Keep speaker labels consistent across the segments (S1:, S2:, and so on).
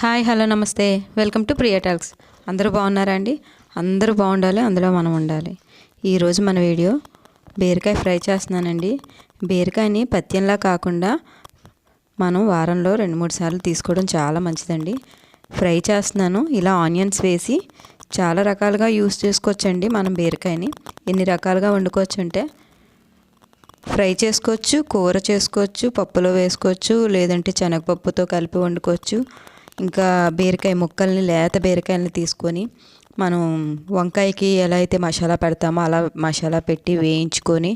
S1: Hi hello నమస్తే. Welcome to Priya talks. అందరూ బాగున్నారా అండి? అందరూ బాగుండాలి అందులో మనం ఉండాలి. ఈరోజు మన వీడియో బీరకాయ ఫ్రై చేస్తున్నానండి. బీరకాయని పత్యంలా కాకుండా మనం వారంలో రెండు మూడు సార్లు తీసుకోవడం చాలా మంచిదండి. ఫ్రై చేస్తున్నాను. ఇలా ఆనియన్స్ వేసి చాలా రకాలుగా యూస్ చేసుకోవచ్చండి మనం బీరకాయని. ఎన్ని రకాలుగా వండుకోవచ్చు అంటే ఫ్రై చేసుకోవచ్చు కూర చేసుకోవచ్చు పప్పులో వేసుకోవచ్చు లేదంటే శనగపప్పుతో కలిపి వండుకోవచ్చు. ఇంకా బీరకాయ ముక్కల్ని లేత బీరకాయలని తీసుకొని మనం వంకాయకి ఎలా అయితే మసాలా పెడతామో అలా మసాలా పెట్టి వేయించుకొని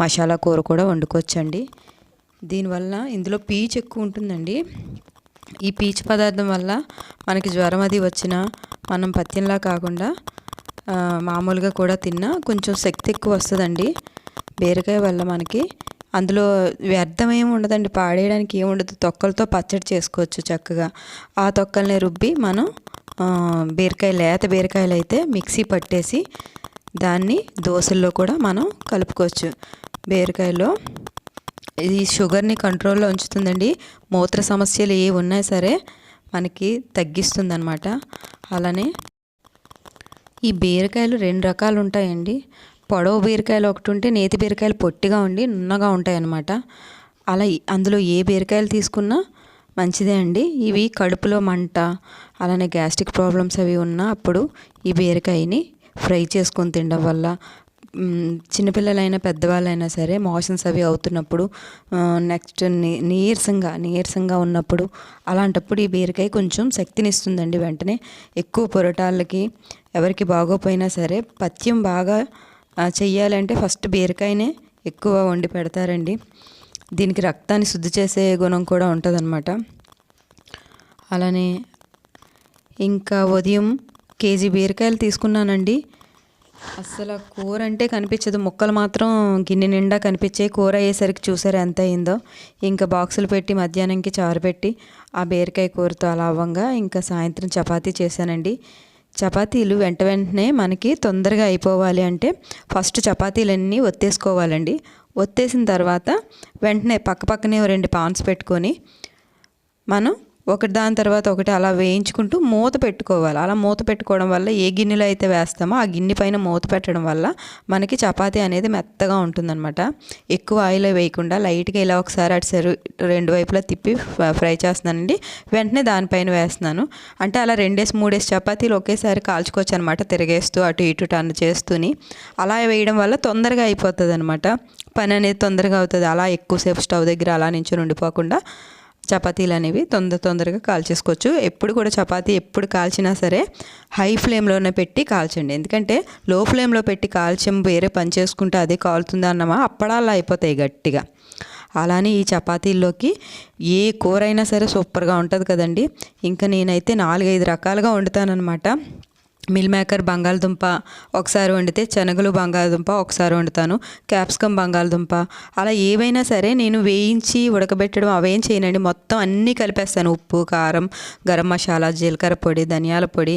S1: మసాలా కూర కూడా వండుకోవచ్చండి. దీనివల్ల ఇందులో పీచు ఎక్కువ ఉంటుందండి. ఈ పీచు పదార్థం వల్ల మనకి జ్వరం అది వచ్చినా మనం పత్యంలా కాకుండా మామూలుగా కూడా తిన్నా కొంచెం శక్తి ఎక్కువ వస్తుందండి. బీరకాయ వల్ల మనకి అందులో వ్యర్థం ఏమి ఉండదండి. పాడేయడానికి ఏమి ఉండదు. తొక్కలతో పచ్చడి చేసుకోవచ్చు చక్కగా. ఆ తొక్కల్ని రుబ్బి మనం బీరకాయ లేత బీరకాయలు అయితే మిక్సీ పట్టేసి దాన్ని దోశల్లో కూడా మనం కలుపుకోవచ్చు. బీరకాయలో ఇది షుగర్ని కంట్రోల్లో ఉంచుతుందండి. మూత్ర సమస్యలు ఏ ఉన్నా సరే మనకి తగ్గిస్తుందన్నమాట. అలానే ఈ బీరకాయలు రెండు రకాలు ఉంటాయండి. పొడవు బీరకాయలు ఒకటి ఉంటే నేతి బీరకాయలు పొట్టిగా ఉండి నున్నగా ఉంటాయి అన్నమాట అలా అందులో ఏ బీరకాయలు తీసుకున్నా మంచిదే అండి. ఇవి కడుపులో మంట అలానే గ్యాస్ట్రిక్ ప్రాబ్లమ్స్ అవి ఉన్నా అప్పుడు ఈ బీరకాయని ఫ్రై చేసుకొని తినడం వల్ల చిన్నపిల్లలైనా పెద్దవాళ్ళైనా సరే మోషన్స్ అవి అవుతున్నప్పుడు నెక్స్ట్ నీరసంగా నీరసంగా ఉన్నప్పుడు అలాంటప్పుడు ఈ బీరకాయ కొంచెం శక్తినిస్తుందండి వెంటనే. ఎక్కువ పొరటాలకి ఎవరికి బాగోపోయినా సరే పథ్యం బాగా చెయ్యాలంటే ఫస్ట్ బీరకాయనే ఎక్కువ వండి పెడతారండి. దీనికి రక్తాన్ని శుద్ధి చేసే గుణం కూడా ఉంటుందన్నమాట. అలానే ఇంకా ఉదయం కేజీ బీరకాయలు తీసుకున్నానండి. అస్సలు కూర అంటే కనిపించదు. ముక్కలు మాత్రం గిన్నె నిండా కనిపించే కూర అయ్యేసరికి చూసారు ఎంత అయిందో. ఇంకా బాక్సులు పెట్టి మధ్యాహ్నంకి చారు పెట్టి ఆ బీరకాయ కూరతో అలా అవ్వంగా ఇంకా సాయంత్రం చపాతీ చేశానండి. చపాతీలు వెంట వెంటనే మనకి తొందరగా అయిపోవాలి అంటే ఫస్ట్ చపాతీలన్నీ ఒత్తేసుకోవాలండి. ఒత్తేసిన తర్వాత వెంటనే పక్క పక్కనే రెండు పాన్స్ పెట్టుకొని మనం ఒకటి దాని తర్వాత ఒకటి అలా వేయించుకుంటూ మూత పెట్టుకోవాలి. అలా మూత పెట్టుకోవడం వల్ల ఏ గిన్నెలో అయితే వేస్తామో ఆ గిన్నె పైన మూత పెట్టడం వల్ల మనకి చపాతీ అనేది మెత్తగా ఉంటుందన్నమాట. ఎక్కువ ఆయిల్ వేయకుండా లైట్గా ఇలా ఒకసారి అటు సరు రెండు వైపులా తిప్పి ఫ్రై చేస్తున్నానండి. వెంటనే దానిపైన వేస్తున్నాను. అంటే అలా రెండేసి మూడేసి చపాతీలు ఒకేసారి కాల్చుకోవచ్చు అనమాట తిరగేస్తూ అటు ఇటు టర్న్ చేస్తూని. అలా వేయడం వల్ల తొందరగా అయిపోతుంది అనమాట పని అనేది తొందరగా అవుతుంది. అలా ఎక్కువసేపు స్టవ్ దగ్గర అలా నుంచి ఉండిపోకుండా చపాతీలు అనేవి తొందర తొందరగా కాల్చేసుకోవచ్చు. ఎప్పుడు కూడా చపాతీ ఎప్పుడు కాల్చినా సరే హై ఫ్లేమ్లోనే పెట్టి కాల్చండి. ఎందుకంటే లో ఫ్లేమ్లో పెట్టి కాల్చం వేరే పని చేసుకుంటే అదే కాలుతుందా అన్నమా అప్పడాలు అయిపోతాయి గట్టిగా. అలానే ఈ చపాతీల్లోకి ఏ కూర అయినా సరే సూపర్గా ఉంటుంది కదండి. ఇంకా నేనైతే నాలుగైదు రకాలుగా వండుతానన్నమాట. మిల్ మేకర్ బంగాళదుంప ఒకసారి వండితే శనగలు బంగాళదుంప ఒకసారి వండుతాను క్యాప్సికమ్ బంగాళదుంప. అలా ఏవైనా సరే నేను వేయించి ఉడకబెట్టడం అవేం చేయనండి. మొత్తం అన్నీ కలిపేస్తాను. ఉప్పు కారం గరం మసాలా జీలకర్ర పొడి ధనియాల పొడి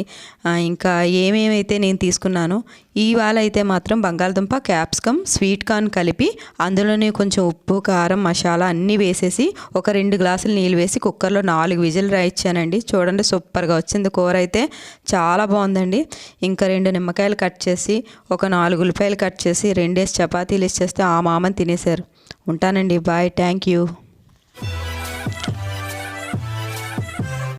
S1: ఇంకా ఏమేమైతే నేను తీసుకున్నాను ఇవాళ అయితే మాత్రం బంగాళదుంప క్యాప్సికమ్ స్వీట్ కార్న్ కలిపి అందులోనే కొంచెం ఉప్పు కారం మసాలా అన్నీ వేసేసి ఒక రెండు గ్లాసులు నీళ్ళు వేసి కుక్కర్లో నాలుగు విజిల్ రాయించానండి చూడండి సూపర్గా వచ్చింది కూర అయితే. చాలా బాగుందండి. ఇంకా రెండు నిమ్మకాయలు కట్ చేసి ఒక నాలుగు ఉల్లిపాయలు కట్ చేసి రెండేసి చపాతీలు ఇచ్చేస్తే ఆ మామని తినేశారు. ఉంటానండి. బాయ్. Thank you